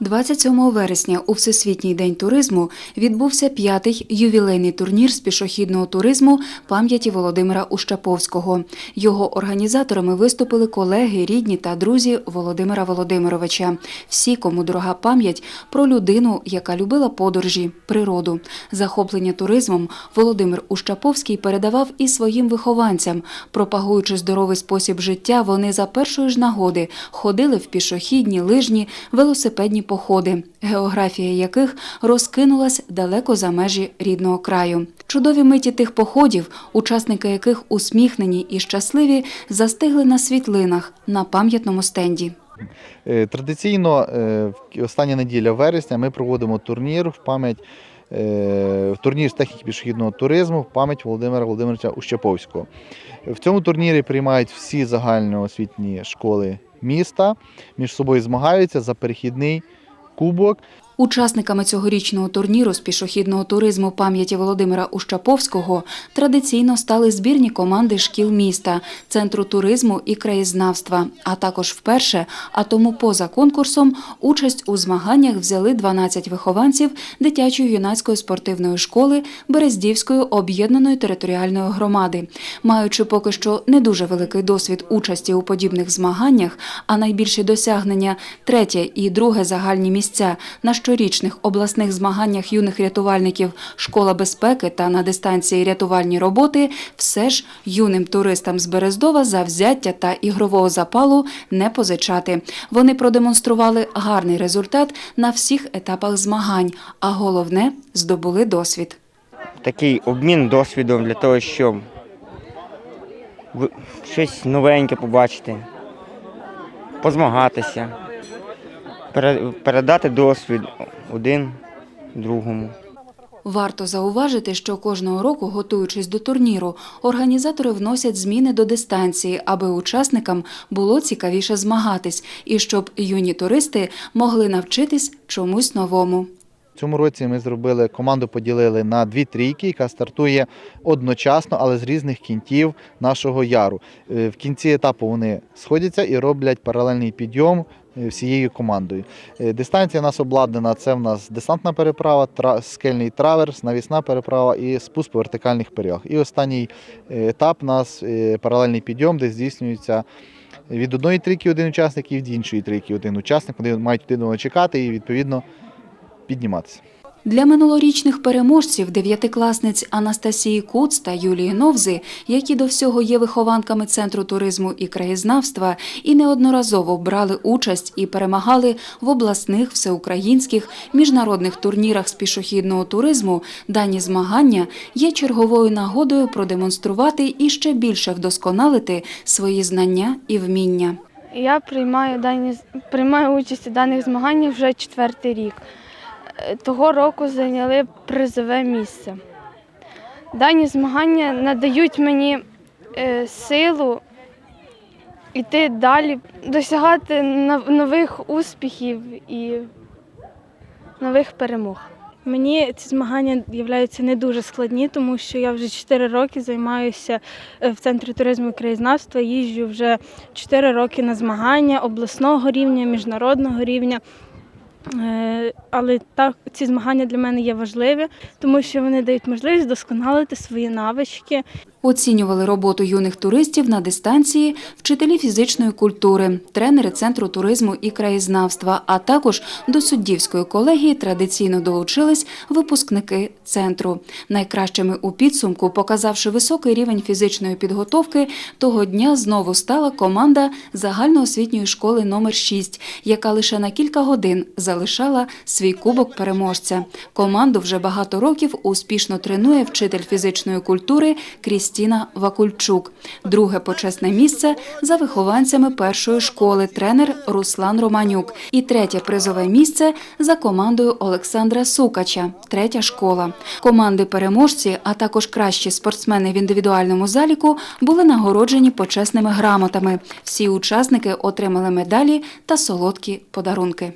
27 вересня у Всесвітній день туризму відбувся п'ятий ювілейний турнір з пішохідного туризму пам'яті Володимира Ущаповського. Його організаторами виступили колеги, рідні та друзі Володимира Володимировича. Всі, кому дорога пам'ять про людину, яка любила подорожі, природу. Захоплення туризмом Володимир Ущаповський передавав і своїм вихованцям. Пропагуючи здоровий спосіб життя, вони за першої ж нагоди ходили в пішохідні, лижні, велосипедні походи, географія яких розкинулась далеко за межі рідного краю. Чудові миті тих походів, учасники яких усміхнені і щасливі, застигли на світлинах на пам'ятному стенді. Е, Традиційно е, в- остання неділя вересня ми проводимо турнір в пам'ять е, турнір з техніки пішохідного туризму в пам'ять Володимира Володимировича Ущаповського. В цьому турнірі приймають всі загальноосвітні школи міста, між собою змагаються за перехідний кубок. Учасниками цьогорічного турніру з пішохідного туризму пам'яті Володимира Ущаповського традиційно стали збірні команди шкіл міста, центру туризму і краєзнавства. А також вперше, а тому поза конкурсом, участь у змаганнях взяли 12 вихованців дитячої юнацької спортивної школи Берездівської об'єднаної територіальної громади. Маючи поки що не дуже великий досвід участі у подібних змаганнях, а найбільші досягнення третє і друге загальні місця на щорічних обласних змаганнях юних рятувальників Школа безпеки та на дистанції рятувальні роботи, все ж юним туристам з Берездова завзяття та ігрового запалу не позичати. Вони продемонстрували гарний результат на всіх етапах змагань, а головне здобули досвід. такий обмін досвідом для того, щоб щось новеньке побачити, позмагатися, передати досвід один другому. Варто зауважити, що кожного року, готуючись до турніру, організатори вносять зміни до дистанції, аби учасникам було цікавіше змагатись і щоб юні туристи могли навчитись чомусь новому. Цьому році ми зробили команду, поділили на дві трійки, яка стартує одночасно, але з різних кінців нашого яру. Е, В кінці етапу вони сходяться і роблять паралельний підйом всією командою. Е, Дистанція у нас обладнана. Це в нас десантна переправа, скельний траверс, навісна переправа і спуск по вертикальних пирях. І останній е, етап у нас е, паралельний підйом, де здійснюється. Від одної трійки один учасник і від іншої трійки один учасник. Вони мають один чекати і відповідно підніматися. Для минулорічних переможців дев'ятикласниць Анастасії Куц та Юлії Новзи, які до всього є вихованками Центру туризму і краєзнавства, і неодноразово брали участь і перемагали в обласних, всеукраїнських, міжнародних турнірах з пішохідного туризму, дані змагання є черговою нагодою продемонструвати і ще більше вдосконалити свої знання і вміння. Я приймаю дані приймаю участь у даних змаганнях вже четвертий рік. Того року зайняли призове місце. Дані змагання надають мені е, силу йти далі, досягати нових успіхів і нових перемог. Мені ці змагання являються не дуже складні, тому що я вже 4 роки займаюся е, в центрі туризму і краєзнавства. Їжджу вже 4 роки на змагання обласного рівня, міжнародного рівня. Е, Але так ці змагання для мене є важливі, тому що вони дають можливість досконалити свої навички, Оцінювали роботу юних туристів на дистанції вчителі фізичної культури, тренери Центру туризму і краєзнавства, а також до суддівської колегії традиційно долучились випускники центру. Найкращими у підсумку, показавши високий рівень фізичної підготовки, того дня знову стала команда загальноосвітньої школи номер 6 яка лише на кілька годин залишала свій кубок переможця. Команду вже багато років успішно тренує вчитель фізичної культури Крістіна Вакульчук. Друге почесне місце за вихованцями першої школи тренер Руслан Романюк. І третє призове місце за командою Олександра Сукача, третя школа. Команди переможці, а також кращі спортсмени в індивідуальному заліку були нагороджені почесними грамотами. Всі учасники отримали медалі та солодкі подарунки.